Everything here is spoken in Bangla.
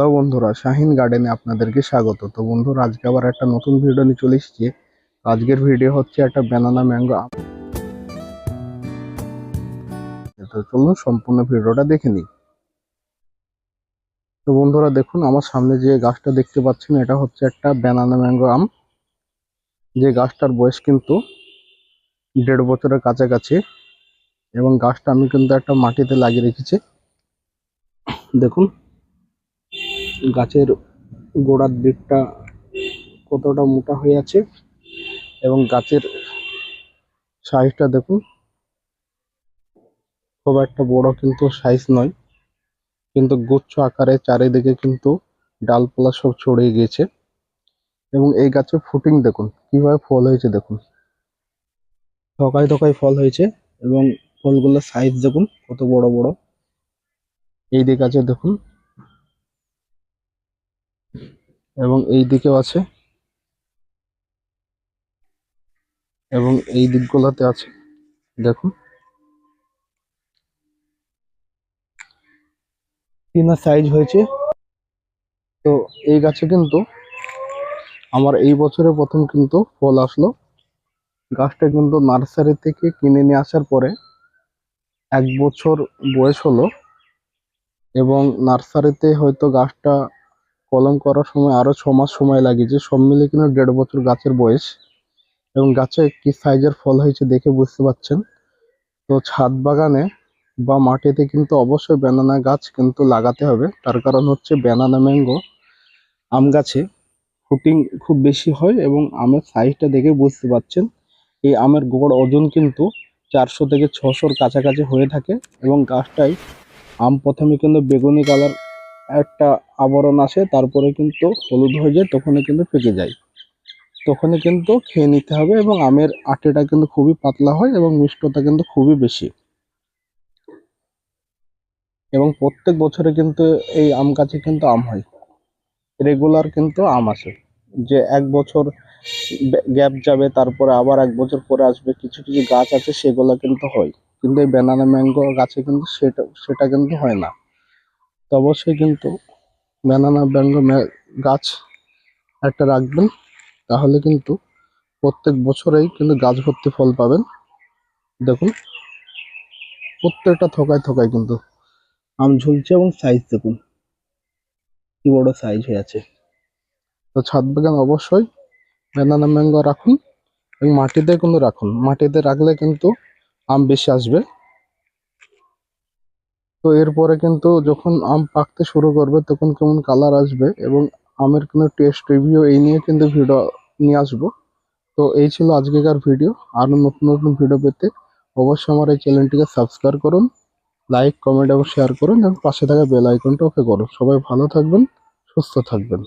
বন্ধুরা, শাহিন গার্ডেনে আপনাদেরকে স্বাগত। তো বন্ধুরা, আজকে আবার একটা নতুন ভিডিও নিয়ে চলে এসেছি। আজকের ভিডিও হচ্ছে একটা ব্যানানা ম্যাঙ্গো তো চলুন সম্পূর্ণ ভিডিওটা দেখে নিই। তো বন্ধুরা, দেখুন, আমার সামনে যে গাছটা দেখতে পাচ্ছেন, এটা হচ্ছে একটা ব্যানানা ম্যাঙ্গো আম। যে গাছটার বয়স কিন্তু দেড় বছরের কাছাকাছি এবং গাছটা আমি কিন্তু একটা মাটিতে লাগিয়ে রেখেছি। দেখুন গাছের গোড়ার দিকটা কতটা মোটা হয়ে আছে এবং গাছের সাইজটা দেখুন। খুব একটা বড় কিন্তু সাইজ নয়, কিন্তু গুচ্ছ আকারে চারিদিকে কিন্তু ডালপালা সব ছড়িয়ে গিয়েছে। এবং এই গাছে ফুটিং দেখুন, কীভাবে ফল হয়েছে দেখুন। থকায় থকায় ফল হয়েছে এবং ফলগুলোর সাইজ দেখুন, কত বড় বড়। এই দিক আছে দেখুন এবং এই দিকেও আছে। এবং এই দিকগুলোতে আছে। দেখুন। তিনা সাইজ হয়েছে। তো এই গাছে কিন্তু আমার এই বছরে প্রথম কিন্তু ফল আসলো। গাছটা কিন্তু নার্সারি থেকে কিনে নিয়ে আসার পরে এক বছর বয়স হলো এবং নার্সারিতে হয়তো গাছটা কলম করার সময় আরও ছ মাস সময় লাগিয়েছে সব মিলে কিন্তু দেড় বছর গাছের বয়স। এবং গাছে কি সাইজের ফল হয়েছে দেখে বুঝতে পারছেন? তো ছাদ বাগানে বা মাটিতে কিন্তু অবশ্যই ব্যানানা গাছ কিন্তু লাগাতে হবে। তার কারণ হচ্ছে ব্যানানা ম্যাঙ্গো আম গাছে ফুটিং খুব বেশি হয় এবং আমের সাইজটা দেখে বুঝতে পারছেন। এই আমের গড় ওজন কিন্তু চারশো থেকে ছশোর কাছাকাছি হয়ে থাকে এবং গাছটাই আম প্রথমে কিন্তু বেগুনি কালার একটা আবরণ আসে, তারপরে কিন্তু হলুদ হয়ে যায়, তখনই কিন্তু পেকে যায়। তখনই কিন্তু খেয়ে নিতে হবে এবং আমের আটিটা কিন্তু খুবই পাতলা হয় এবং মিষ্টতা কিন্তু খুবই বেশি। এবং প্রত্যেক বছরে কিন্তু এই আম গাছে কিন্তু আম হয়। রেগুলার কিন্তু আম আসে। যে এক বছর গ্যাপ যাবে, তারপরে আবার এক বছর পরে আসবে, কিছু কিছু গাছ আছে, সেগুলো কিন্তু হয়। কিন্তু এই ব্যানানা ম্যাঙ্গো গাছে কিন্তু সেটা সেটা কিন্তু হয় না। তো অবশ্যই কিন্তু ব্যানানা ব্যাঙ্গ গাছ একটা রাখবেন। তাহলে কিন্তু প্রত্যেক বছরেই কিন্তু গাছ ভর্তি ফল পাবেন। দেখুন, প্রত্যেকটা থকায় থকায় কিন্তু আম ঝুলছে এবং সাইজ দেখুন, কি বড় সাইজ হয়ে আছে। তো ছাদ বাগান অবশ্যই ব্যানানা ম্যাঙ্গো রাখুন এবং মাটিতে কিন্তু রাখুন। মাটিতে রাখলে কিন্তু আম বেশি আসবে। তো এরপরে কিন্তু যখন আম পাকতে শুরু করবে, তখন কেমন কালার আসবে এবং আমের কোনো টেস্ট রিভিউ এই নিয়ে কিন্তু ভিডিও নিয়ে আসব। তো এই ছিল আজকেকার ভিডিও আরও নতুন নতুন ভিডিও পেতে অবশ্যই আমার এই চ্যানেলটিকে সাবস্ক্রাইব করুন লাইক কমেন্ট এবং শেয়ার করুন এবং পাশে থাকা বেল আইকনটা ওকে করুন। সবাই ভালো থাকবেন, সুস্থ থাকবেন।